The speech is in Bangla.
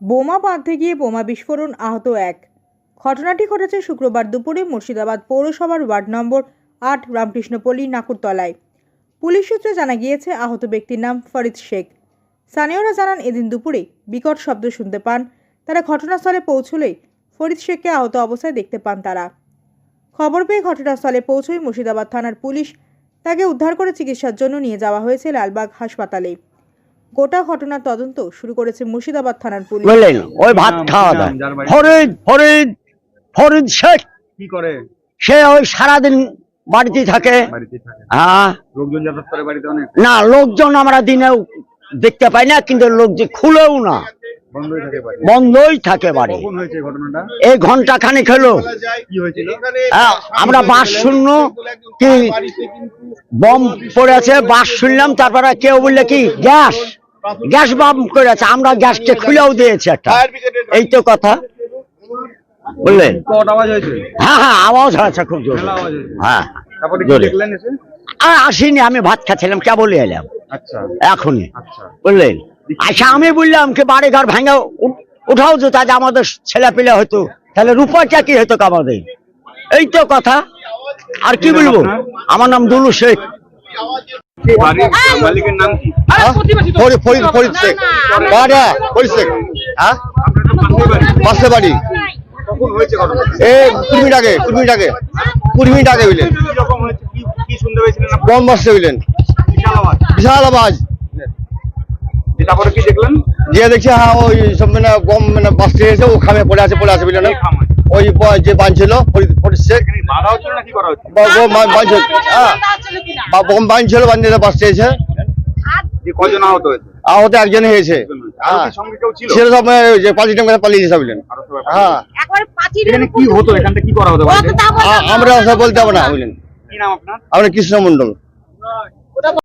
বোমা বাঁধতে গিয়ে বোমা বিস্ফোরণ, আহত এক। ঘটনাটি ঘটেছে শুক্রবার দুপুরে মুর্শিদাবাদ পৌরসভার ওয়ার্ড নম্বর আট, রামকৃষ্ণপল্লী, নাকুরতলায়। পুলিশ সূত্রে জানা গিয়েছে, আহত ব্যক্তির নাম ফরিদ শেখ। স্থানীয়রা জানান, এদিন দুপুরে বিকট শব্দ শুনতে পান। তারা ঘটনাস্থলে পৌঁছলেই ফরিদ শেখকে আহত অবস্থায় দেখতে পান তারা। খবর পেয়ে ঘটনাস্থলে পৌঁছয় মুর্শিদাবাদ থানার পুলিশ। তাকে উদ্ধার করে চিকিৎসার জন্য নিয়ে যাওয়া হয়েছে লালবাগ হাসপাতালে। গোটা ঘটনার তদন্ত শুরু করেছে মুর্শিদাবাদ থানার পুলিশ। বুঝলেন ওই ভাত খাওয়া দাওয়া? ফরিদ ফরিদ ফরিদ শেখ। কি করে? সে ওই সারাদিন বাড়িতেই থাকে। থাকে। হ্যাঁ। লোকজন যাতায়াত করে বাড়িতে অনেক? না লোকজন আমরা দিনেও দেখতে পাই না কিন্তু লোক যে খুলেও না। বন্ধই থাকে বাড়ি। থাকে এই ঘণ্টা খানিক হলো। হ্যাঁ, আমরা বাস শুনলো কি বম পড়েছে বাস শুনলাম তারপরে কেউ বললে কি গ্যাস। গ্যাস বম করেছে আমরা গ্যাসকে খুলেও দিয়েছি একটা। এই তো কথা। বুঝলেন হ্যাঁ হ্যাঁ আওয়াজ হয়েছে খুব জোর। হ্যাঁ তারপরে কি জোরে। দেখলেন এসে? আর আসিনি আমি ভাত খাচ্ছিলাম কেবলই এলাম। আচ্ছা। এখনই। আচ্ছা। বুঝলেন আচ্ছা আমি বললাম কি বাড়ি ঘর ভেঙে উঠাও যে তাহলে আমাদের ছেলে পেলে হতো তাহলে রূপাটা কি হতো আমাদের? এই তো কথা। আর কি বলব? আমার নাম দুলু শেখ বাড়ির মালিকের নাম কি? ফরিদ ফরিদ ফরিদ শেখ বাড়া ফরিদ শেখ হ্যাঁ? পাশে বাড়ি। কুড়ি মিনিট আগে কুড়ি মিনিট আগে। কুড়ি মিনিট আগে বাসছে বুঝলেন বিশাল আওয়াজ। বিশাল আওয়াজ। তারপরে কি দেখলেন? যে দেখছি হ্যাঁ ওই সব মানে মানে বাসতে এসে ও খামে পড়ে আছে পড়ে আছে বুঝলেন ওই যে বাঁধছিল ফরিদ ফরিদ শেখ হচ্ছিল না কি করা বাঁধছিল। হ্যাঁ। বা বোম বাইন ছিল বান্দিরা চেয়েছে কজন আহত হয়েছে? আহত একজন হয়েছে। আরও হ্যাঁ। কি সঙ্গে কেউ ছিল? ছিল সব মানে যে পাঁচ টাকা পালিয়ে গেছে বুঝলেন হ্যাঁ। একবারে পাঁচিলের এখানে কি হতো? এখান কি করা হতো? বাড়িতে? তা বললাম আ- আমরা সব বলতে পারব না বুঝলেন। আপনার? কৃষ্ণ মন্ডল